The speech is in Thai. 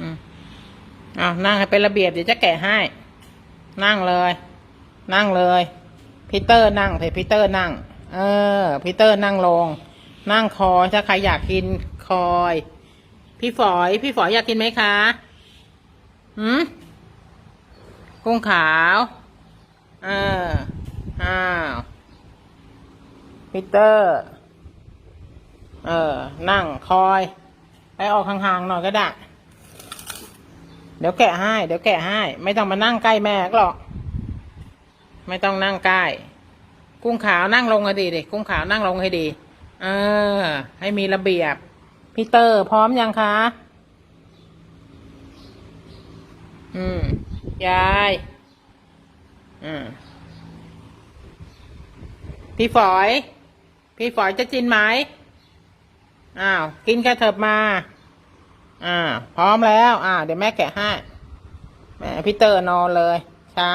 อืมอ้าวนั่งให้เป็นระเบียบเดี๋ยวจะแกะให้ นั่งเลย นั่งเลยพีเตอร์นั่งเพพีเตอร์นั่ง เออพีเตอร์นั่งลง นั่งคอยถ้าใครอยากกินคอย พี่ฝอย พี่ฝอยอยากกินไหมคะหืมกุ้งขาวเอออ้าวพีเตอร์ เออ นั่งคอย ไปออกห่างๆหน่อยก็ได้ เดี๋ยวแกะให้ เดี๋ยวแกะให้ ไม่ต้องมานั่งใกล้แม่หรอก ไม่ต้องนั่งใกล้ กุ้งขาวนั่งลงให้ดีดิกุ้งขาวนั่งลงให้ดี เออ ให้มีระเบียบ พี่เตอร์พร้อมยังคะ อืม ยาย อืม พี่ฝอย พี่ฝอยจะกินไหม อ้าว กินกระเถิบมา อ่า พร้อมแล้ว อ่า เดี๋ยวแม่แกะให้ แม่พี่เตอร์นอนเลย ช้า